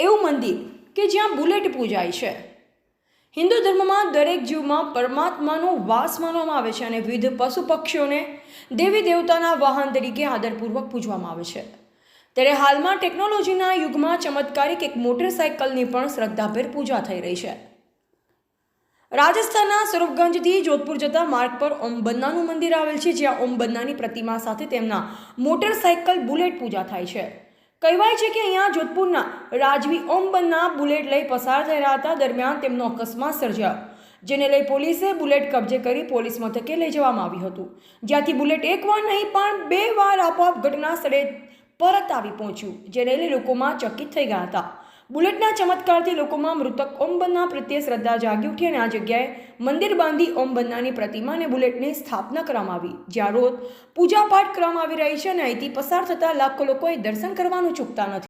એવું મંદિર કે જ્યાં બુલેટ પૂજાય છે. હિન્દુ ધર્મમાં દરેક જીવમાં પરમાત્માનો વાસ માનવામાં આવે છે અને વિવિધ પશુ પક્ષીઓને દેવી દેવતાના વાહન તરીકે આદરપૂર્વક પૂજવામાં આવે છે. ત્યારે હાલમાં ટેકનોલોજીના યુગમાં ચમત્કારિક એક મોટરસાયકલની પણ શ્રદ્ધાભેર પૂજા થઈ રહી છે. રાજસ્થાનના સ્વરૂપગંજથી જોધપુર જતા માર્ગ પર ઓમ બન્નાનું મંદિર આવેલ છે, જ્યાં ઓમ બન્નાની પ્રતિમા સાથે તેમના મોટરસાયકલ બુલેટ પૂજા થાય છે. કહેવાય છે કે અહીંયા જોધપુરના રાજવી ઓમબનના બુલેટ લઈ પસાર થઈ રહ્યા હતા. દરમિયાન તેમનો અકસ્માત સર્જાયો, જેને લઈ પોલીસે બુલેટ કબજે કરી પોલીસ મથકે લઈ જવામાં આવ્યું હતું. જ્યાંથી બુલેટ એકવાર નહીં, પણ બે વાર આપોઆપ ઘટના સ્થળે પરત આવી પહોંચ્યું, જેને લઈ લોકોમાં ચકિત થઈ ગયા હતા. બુલેટના ચમત્કારથી લોકોમાં મૃતક ઓમ બન્ના પ્રત્યે શ્રદ્ધા જાગી ઉઠી અને આ જગ્યાએ મંદિર બાંધી ઓમ બન્નાની પ્રતિમા અને બુલેટની સ્થાપના કરવામાં આવી, જ્યાં રોજ પૂજાપાઠ કરવામાં આવી રહી છે અને અહીંથી પસાર થતા લાખો લોકોએ દર્શન કરવાનું ચૂકતા નથી.